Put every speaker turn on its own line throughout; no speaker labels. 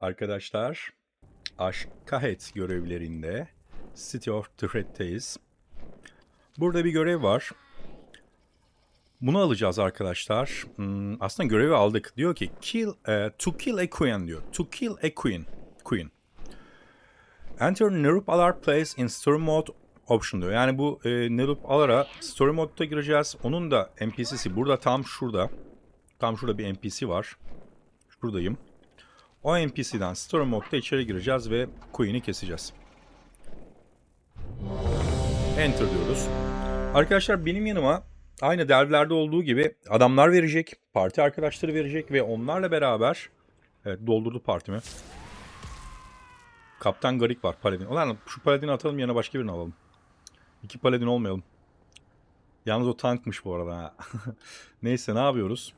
Arkadaşlar, Aşkahet görevlerinde City of Threat'teyiz. Burada bir görev var. Bunu alacağız arkadaşlar. Hmm, aslında görevi aldık. Diyor ki kill eh, to kill a queen diyor. To kill a queen. Queen. Enter Nerup Alar place in story mode option diyor. Yani bu e, Nerup Alar'a story mode'da gireceğiz. Onun da NPC'si burada tam şurada. Tam şurada bir NPC var. Şuradayım. O NPC'den story mode'da içeri gireceğiz ve Queen'i keseceğiz. Enter diyoruz. Arkadaşlar benim yanıma aynı derbilerde olduğu gibi adamlar verecek, parti arkadaşları verecek ve onlarla beraber evet doldurdu partimi. Kaptan Garik var Paladin. Ulan şu Paladin'i atalım yerine başka birini alalım. İki Paladin olmayalım. Yalnız o tankmış bu arada. Neyse ne yapıyoruz?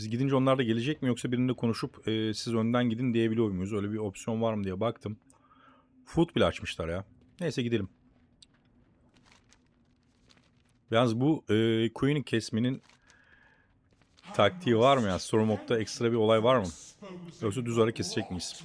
Biz gidince onlar da gelecek mi yoksa birinde konuşup e, siz önden gidin diyebiliyor muyuz? Öyle bir opsiyon var mı diye baktım. Food bile açmışlar ya. Neyse gidelim. Yalnız bu e, Queen'in kesmenin taktiği var mı ya? Story modda ekstra bir olay var mı? Yoksa düz ara kesecek miyiz?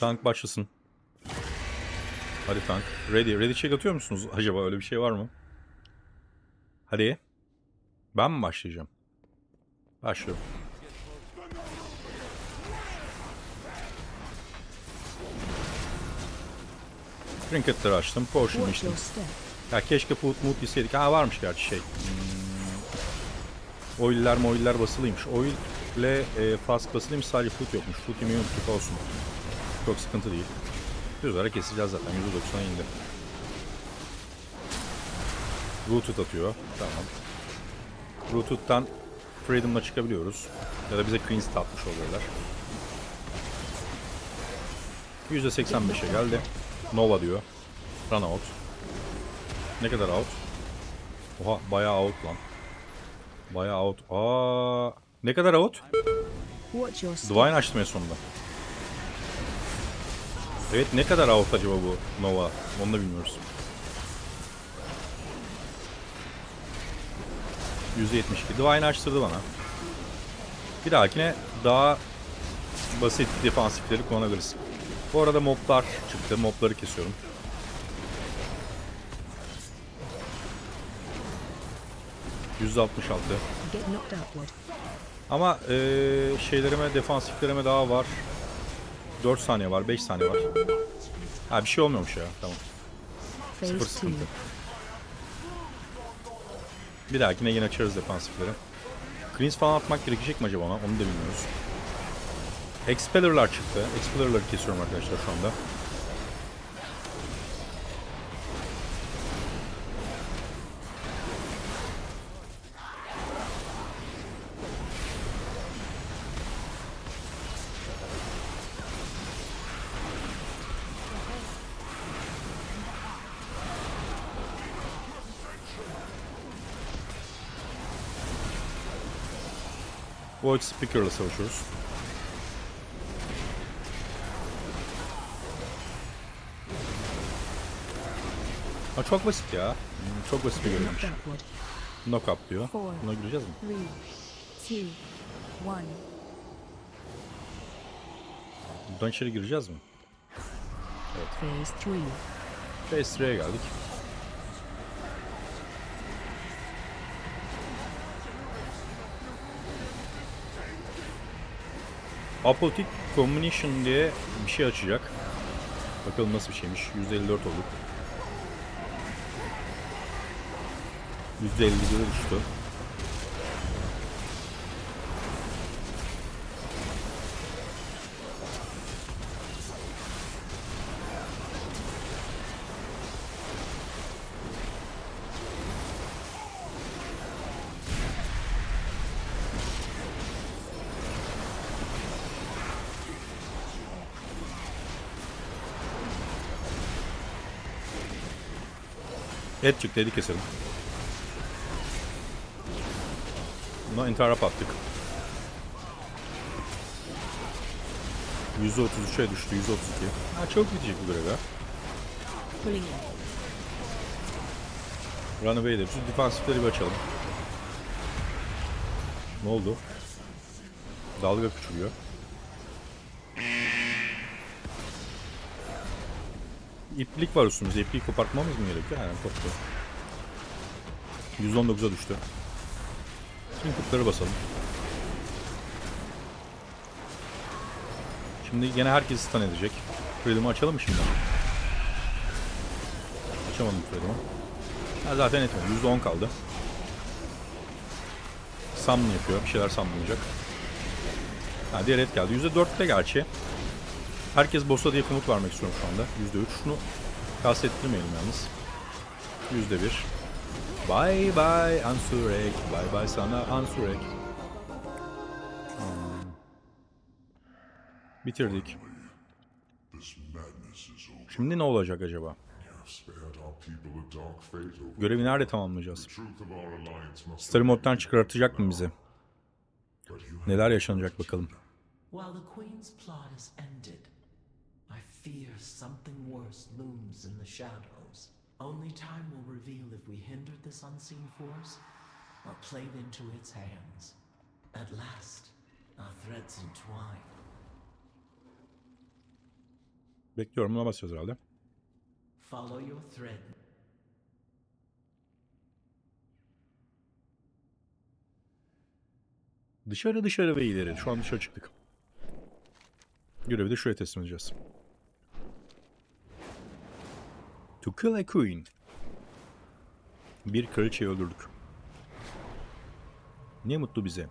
Tank başlasın. Hadi tank. Ready. Ready check atıyor musunuz acaba? Öyle bir şey var mı? Hadi. Ben mi başlayacağım? Başlıyorum. Trinketleri açtım. Potion içtim. Ya keşke put mut bilseydik. Ha varmış gerçi şey. Hmm. Oiller moiller basılıymış. Oil ile e, fast basılıymış sadece foot yokmuş. Foot yemeği unuttuk olsun. Çok sıkıntı değil. Düz olarak keseceğiz zaten. %90'a indi. Rooted atıyor. Tamam. Rooted'dan Freedom'la çıkabiliyoruz. Ya da bize Queen's tatmış oluyorlar. %85'e geldi. Nova diyor. Run out. Ne kadar out? Oha bayağı out lan. Bayağı out. Aa, ne kadar out? Divine açtım en sonunda. Evet ne kadar out acaba bu Nova? Onu da bilmiyoruz. %72. Divine açtırdı bana. Bir dahakine daha basit defansifleri kullanabiliriz. Bu arada moblar çıktı. Mobları kesiyorum. %66.
Get knocked outward.
Ama eee şeylerime, defansiflerime daha var. 4 saniye var, 5 saniye var. Ha bir şey olmuyormuş ya. Tamam. Sıfır sıkıntı. Bir dahakine yine açarız defansifleri. Cleans falan atmak gerekecek mi acaba ona? Onu da bilmiyoruz. Expeller'lar çıktı. Expeller'ları kesiyorum arkadaşlar şu anda. Void Speaker'la savaşıyoruz. Ha, çok basit ya. Hmm, Çok basit bir
outward.
Knock up diyor. Buna gireceğiz mi?
Three, two.
Buradan içeri gireceğiz mi?
Phase three.
Phase 3'ye geldik. Apotek Combination diye bir şey açacak. Bakalım nasıl bir şeymiş. %54 olduk. %51'e düştü. Et çıktı, hadi keselim. Buna interrupt attık. %33'e düştü, %32. Ha çok bitecek bu görev ya. Runaway de. Şu defansifleri bir açalım. Ne oldu? Dalga küçülüyor. İplik var üstümüzde. İpliği kopartmamız mı gerekiyor? Aynen koptu. 119'a düştü. Şimdi kutları basalım. Şimdi gene herkesi stun edecek. Freedom'u açalım mı şimdi? Açamadım Freedom'u. Ha, zaten etmedi. %10 kaldı. Summon yapıyor. Bir şeyler summonlayacak. Ha, diğer et geldi. %4'te gerçi. Herkes boss'a diye komut vermek istiyorum şu anda. %3. Şunu kastettirmeyelim yalnız. %1. Bye bye Ansurek. Bye bye sana Ansurek. Hmm. Bitirdik. Şimdi ne olacak acaba? Görevi nerede tamamlayacağız? Story moddan çıkartacak mı bizi? Neler yaşanacak bakalım.
While the Queen's plot is ended, fear something worse looms in the shadows. Only time will reveal if we hindered this unseen force or played into its hands. At last, our threads entwine.
Bekliyorum buna basacağız herhalde.
Follow your thread.
Dışarı dışarı ve ileri. Şu an dışarı çıktık. Görevi de şuraya teslim edeceğiz. To kill a queen. Bir kraliçeyi öldürdük. Ne mutlu bize.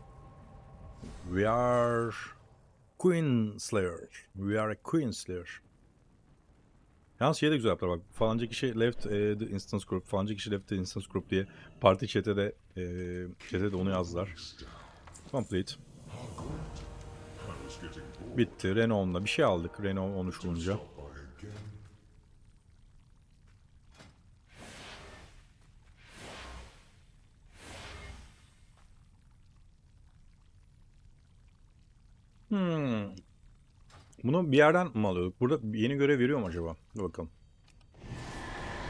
We are Queen Slayer. We are a Queen Slayer. Yalnız şey de güzel yaptılar bak. Falanca kişi left eh, the instance group, falanca kişi left the instance group diye parti chat'e de chat'e de onu yazdılar. Complete. Bitti. Renault'la bir şey aldık. Renault 13 bulunca. Bunu bir yerden mi alıyorduk? Burada yeni görev veriyor mu acaba? Dur bakalım.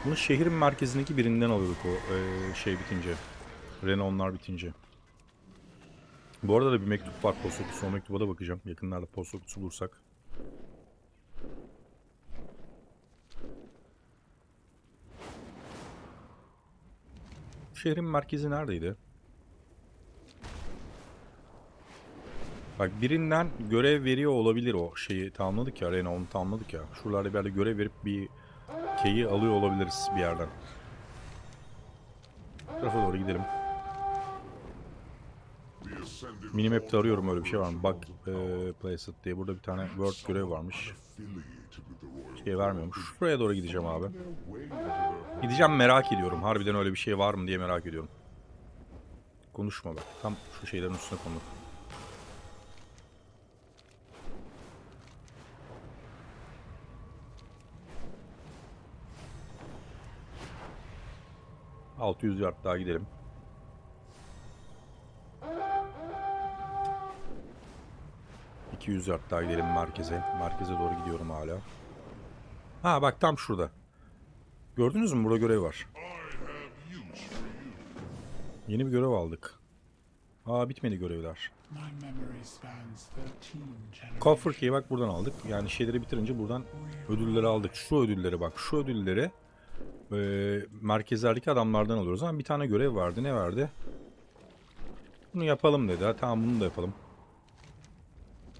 Bunu şehrin merkezindeki birinden alıyorduk o eee, şey bitince. Renault'lar bitince. Bu arada da bir mektup var posta kutusu. O mektuba da bakacağım. Yakınlarda posta kutusu bulursak. Şehrin merkezi neredeydi? Bak birinden görev veriyor olabilir o şeyi tamamladık ya Rena onu tamamladık ya. Şuralarda bir yerde görev verip bir keyi alıyor olabiliriz bir yerden. Tarafa doğru gidelim. Minimap'te arıyorum öyle bir şey var mı? Bak e, Placed diye burada bir tane Word görev varmış. Şey vermiyormuş. Şuraya doğru gideceğim abi. Gideceğim merak ediyorum. Harbiden öyle bir şey var mı diye merak ediyorum. Konuşma bak. Tam şu şeylerin üstüne konu. ...600 yard daha gidelim. ...200 yard daha gidelim merkeze. Merkeze doğru gidiyorum hala. Ha bak tam şurada. Gördünüz mü? Burada görev var. Yeni bir görev aldık. Aa bitmedi görevler.
My memory spans 13 generations.
Coffer Key'i bak buradan aldık. Yani şeyleri bitirince buradan ödülleri aldık. Şu ödülleri bak. Şu ödülleri e, merkezlerdeki adamlardan alıyoruz. Ama bir tane görev vardı. Ne verdi? Bunu yapalım dedi. Ha, tamam bunu da yapalım.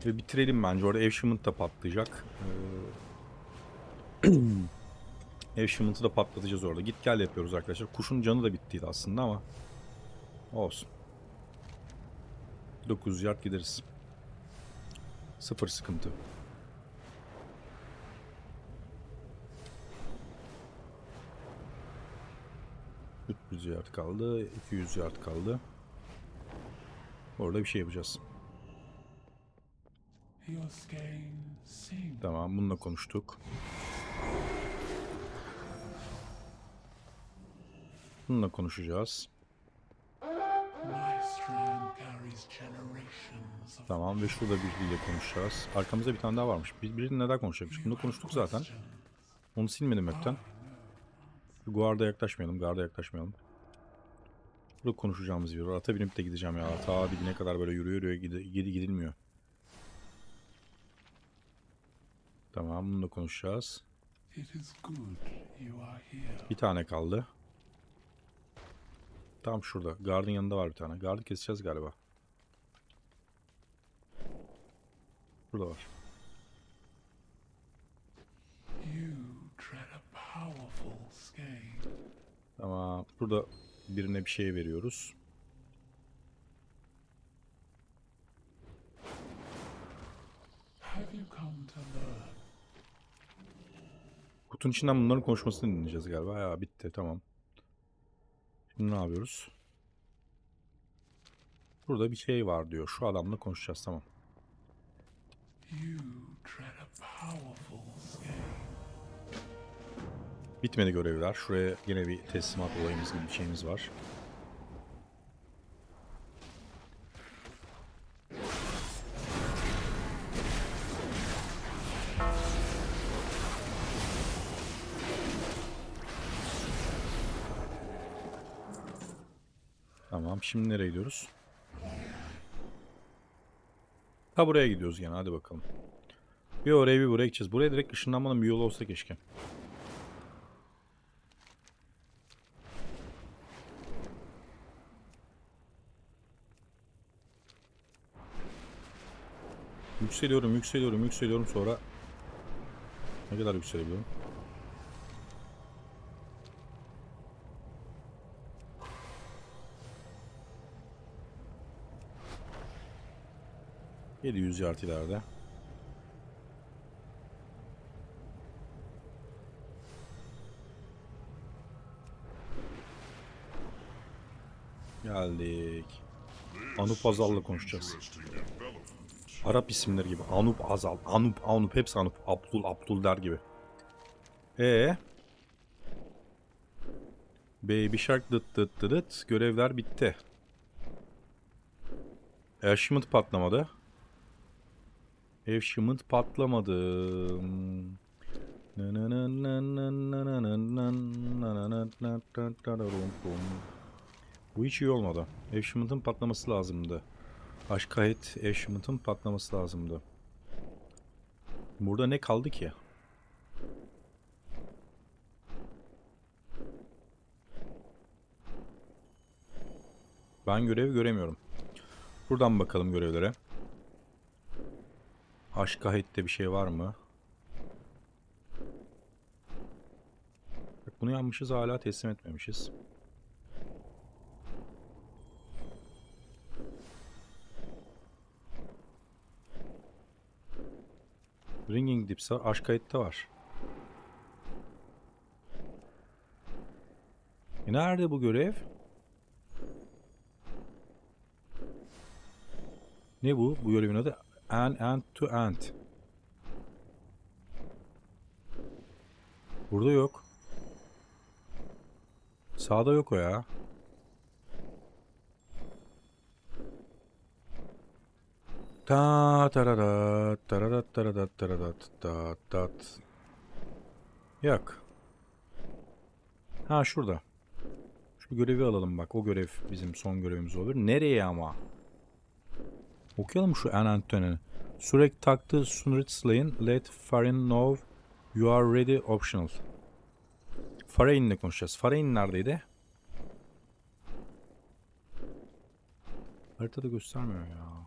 Ve bitirelim bence. Orada Evshimment da patlayacak. Ee, Evshimment'ı da patlatacağız orada. Git gel yapıyoruz arkadaşlar. Kuşun canı da bittiydi aslında ama olsun. 900 yard gideriz. Sıfır sıkıntı. ...300 yard kaldı, 200 yard kaldı. Orada bir şey yapacağız. Tamam, bununla konuştuk. Bununla konuşacağız. Tamam ve şurada biriyle konuşacağız. Arkamızda bir tane daha varmış. Bir, biriyle daha konuşacakmış. Bunu konuştuk zaten. Onu silmedim hepten. Guarda yaklaşmayalım, garda yaklaşmayalım. Burada konuşacağımız bir. Ata binip de gideceğim ya. Ta dibine kadar böyle yürüyor yürüyor gidi- gidilmiyor. Tamam bunu da konuşacağız.
It is good you are here.
Bir tane kaldı. Tam şurada. Guard'ın yanında var bir tane. Guard'ı keseceğiz galiba. Burada var.
You tread a powerful skein.
Ama burada birine bir şey veriyoruz. Kutunun içinden bunların konuşmasını dinleyeceğiz galiba. Ya bitti tamam. Şimdi ne yapıyoruz? Burada bir şey var diyor. Şu adamla konuşacağız tamam.
You.
Bitmedi görevler. Şuraya yine bir teslimat olayımız gibi bir şeyimiz var. Tamam. Şimdi nereye gidiyoruz? Ha buraya gidiyoruz gene. Hadi bakalım. Bir oraya bir buraya gideceğiz. Buraya direkt ışınlanmanın bir yolu olsa keşke. Yükseliyorum, yükseliyorum, yükseliyorum sonra ne kadar yükselebiliyorum? Yedi yüz yard ileride. Geldik. Anup Azal'la konuşacağız. Arap isimleri gibi. Anup Azal. Anup Anup. Hepsi Anup. Abdul Abdul der gibi. Ee. Baby Shark dıt dıt dıt dıt. Görevler bitti. Airshimment patlamadı. Airshimment patlamadı. Bu hiç iyi olmadı. Airshimment'ın patlaması lazımdı. Aşk kayıt achievement'ın patlaması lazımdı. Burada ne kaldı ki? Ben görev göremiyorum. Buradan bakalım görevlere. Aşk kayıtte bir şey var mı? Bunu yapmışız hala teslim etmemişiz. Ringing Dips var. Aşk kayıtta var. E nerede bu görev? Ne bu? Bu görevin adı An End to End. Burada yok. Sağda yok o ya. Ta tarara tarara tarara tarara ta tat. Yok. Ha şurada. Şu görevi alalım bak. O görev bizim son görevimiz olur. Nereye ama? Okuyalım şu en Anton'u. Surek taktı Sunrit Slay'in Let Farin know you are ready optional. Farain'le konuşacağız. Farain neredeydi? Haritada göstermiyor ya.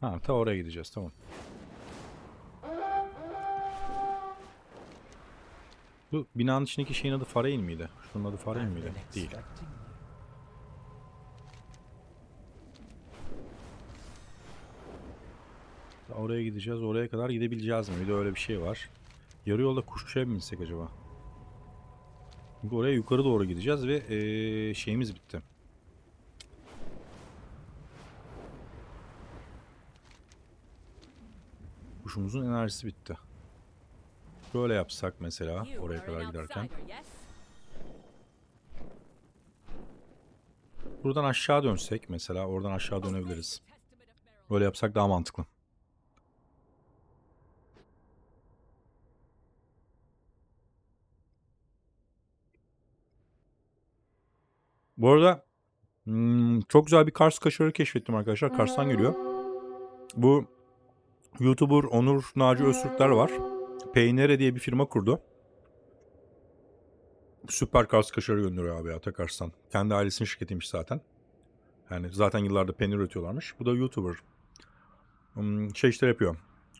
Ha ta oraya gideceğiz tamam. Bu binanın içindeki şeyin adı Farain miydi? Şunun adı Farain
I've
miydi? Değil. Oraya gideceğiz. Oraya kadar gidebileceğiz mi? Bir de öyle bir şey var. Yarı yolda kuşçuya mı binsek acaba? Çünkü oraya yukarı doğru gideceğiz ve eee, şeyimiz bitti. Kuşumuzun enerjisi bitti. Böyle yapsak mesela oraya kadar giderken. Buradan aşağı dönsek mesela oradan aşağı dönebiliriz. Böyle yapsak daha mantıklı. Bu arada hmm, çok güzel bir Kars kaşarı keşfettim arkadaşlar. Kars'tan geliyor. Bu YouTuber Onur Naci Öztürkler var. Peynere diye bir firma kurdu. Süper Kars kaşarı gönderiyor abi Ata Kars'tan. Kendi ailesinin şirketiymiş zaten. Yani zaten yıllarda peynir üretiyorlarmış. Bu da YouTuber. Hmm, şey işler yapıyor.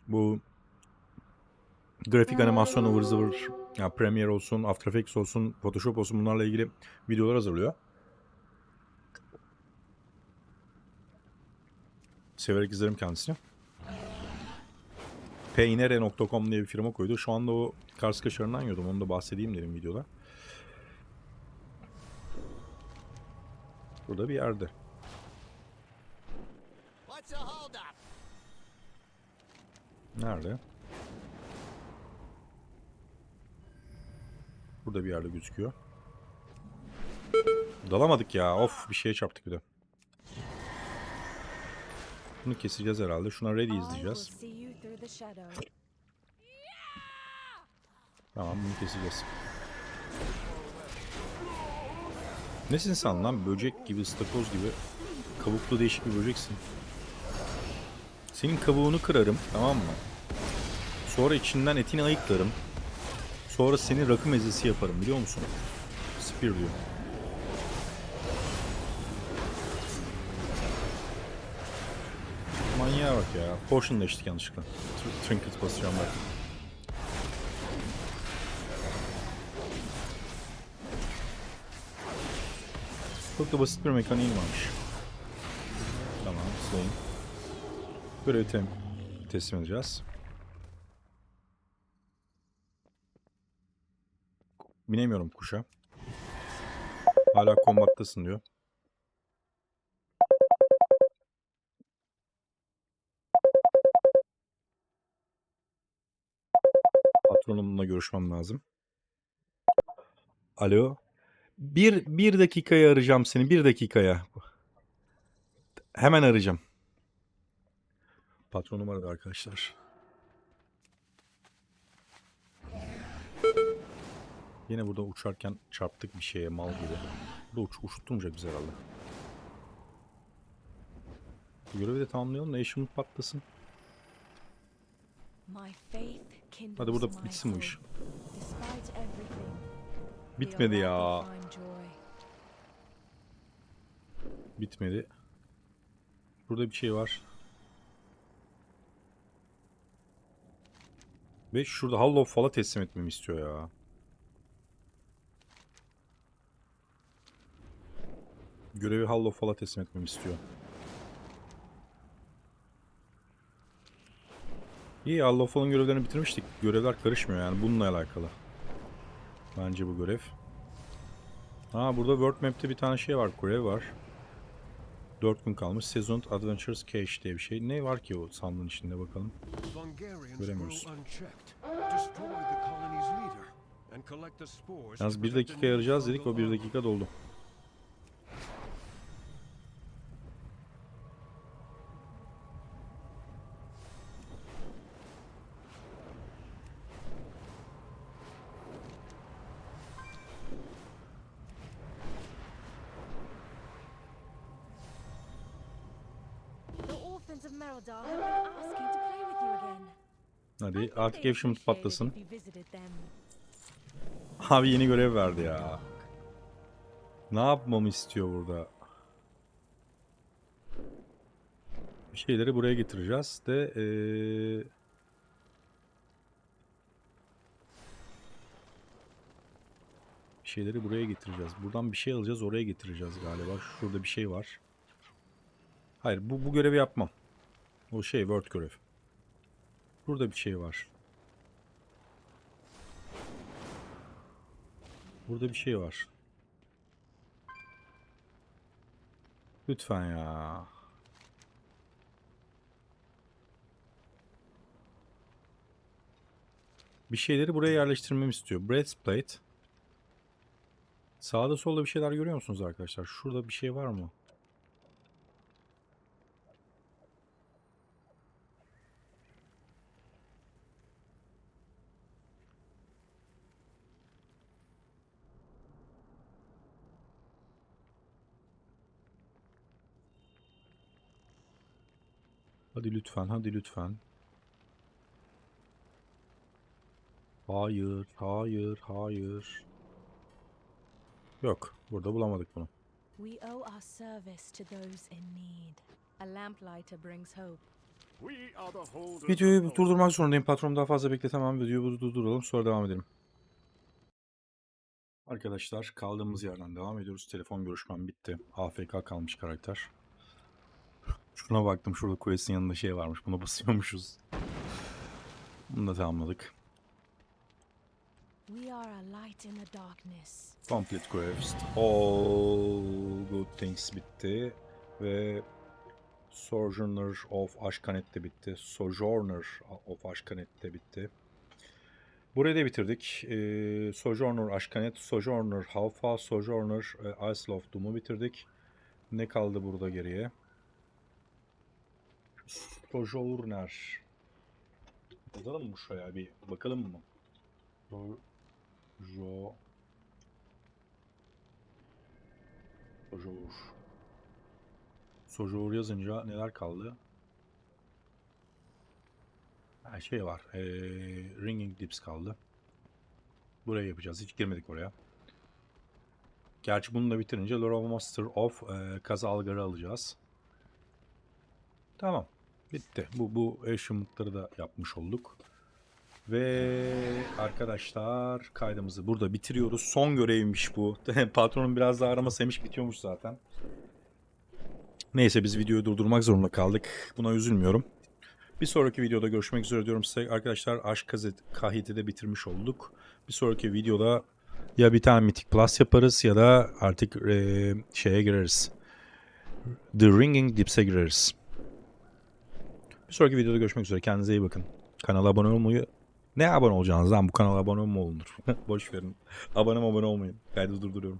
Bu grafik animasyon ıvır zıvır ya Premiere olsun, After Effects olsun, Photoshop olsun bunlarla ilgili videolar hazırlıyor. Severek izlerim kendisini. Peynere.com diye bir firma koydu. Şu anda o Kars kaşarından yiyordum. Onu da bahsedeyim dedim videoda. Burada bir yerde. Nerede? Burada bir yerde gözüküyor. Dalamadık ya. Of bir şeye çarptık bir de. Bunu keseceğiz herhalde. Şuna ready izleyeceğiz.
The shadow.
Tamam bunu keseceğiz. Nesin sen lan? Böcek gibi, ıstakoz gibi. Kabuklu değişik bir böceksin. Senin kabuğunu kırarım tamam mı? Sonra içinden etini ayıklarım. Sonra seni rakı mezesi yaparım biliyor musun? Spear diyor. Ya. Potion da içtik yanlışlıkla. Tr- Trinket basacağım bak. Çok da basit bir mekaniği varmış. Tamam, sayın. Görevi tem teslim edeceğiz. Binemiyorum kuşa. Hala kombattasın diyor. Patronumla görüşmem lazım. Alo. Bir, bir dakikaya arayacağım seni. Bir dakikaya. Hemen arayacağım. Patronum aradı arkadaşlar. Yine burada uçarken çarptık bir şeye mal gibi. Burada uç, uçturmayacak bizi herhalde. Bu görevi de tamamlayalım da eşim patlasın.
My faith
Hadi burada bitsin bu iş. Bitmedi ya. Bitmedi. Burada bir şey var. Ve şurada Hollow Fall'a teslim etmemi istiyor ya. Görevi Hollow Fall'a teslim etmemi istiyor. İyi Hollow Fall'ın görevlerini bitirmiştik. Görevler karışmıyor yani bununla alakalı. Bence bu görev. Ha burada World Map'te bir tane şey var. Görev var. 4 gün kalmış. Seasoned Adventures Cache diye bir şey. Ne var ki o sandığın içinde bakalım. Göremiyoruz. Yalnız 1
protect the
dakika arayacağız
new
dedik. O 1 dakika doldu. Hadi artık ev şımıt patlasın. Abi yeni görev verdi ya. Ne yapmamı istiyor burada? Bir şeyleri buraya getireceğiz de eee, bir şeyleri buraya getireceğiz. Buradan bir şey alacağız oraya getireceğiz galiba. Şurada bir şey var. Hayır bu, bu görevi yapmam. O şey Word görev. Burada bir şey var. Burada bir şey var. Lütfen ya. Bir şeyleri buraya yerleştirmemi istiyor. Breastplate. Sağda solda bir şeyler görüyor musunuz arkadaşlar? Şurada bir şey var mı? Hadi lütfen, hadi lütfen. Hayır, hayır, hayır. Yok, burada bulamadık bunu.
We owe our service to those in need. A lamplighter brings hope.
Videoyu durdurmak zorundayım. Patron daha fazla bekletemem. Videoyu durduralım. Sonra devam edelim. Arkadaşlar kaldığımız yerden devam ediyoruz. Telefon görüşmem bitti. AFK kalmış karakter. Şuna baktım. Şurada quest'in yanında şey varmış. Buna basıyormuşuz. Bunu da tamamladık. Complete quest. All good things bitti. Ve Sojourner of Ashkanet de bitti. Sojourner of Ashkanet de bitti. Burayı da bitirdik. Ee, Sojourner Ashkanet, Sojourner Halfa, Sojourner e, Isle of Doom'u bitirdik. Ne kaldı burada geriye? Sojourner. Yazalım mı şuraya bir bakalım mı? Jo... Jo... Sojour. Sojour yazınca neler kaldı? Ha, şey var. eee, Ringing Dips kaldı. Buraya yapacağız. Hiç girmedik oraya. Gerçi bunu da bitirince Lore Master of eee Kazalgar'ı alacağız. Tamam. Bitti. Bu, bu achievement'ları da yapmış olduk. Ve arkadaşlar kaydımızı burada bitiriyoruz. Son görevmiş bu. Patronun biraz daha aramasaymış bitiyormuş zaten. Neyse biz videoyu durdurmak zorunda kaldık. Buna üzülmüyorum. Bir sonraki videoda görüşmek üzere diyorum size. Arkadaşlar Aşk Kazet Kahit'i de bitirmiş olduk. Bir sonraki videoda ya bir tane Mythic Plus yaparız ya da artık eee, şeye gireriz. The Ringing Dips'e gireriz. Bir sonraki videoda görüşmek üzere. Kendinize iyi bakın. Kanala abone olmayı... Ne abone olacaksınız lan? Bu kanala abone mi olunur? Boş verin. Abone abone olmayın. Kaydı durduruyorum.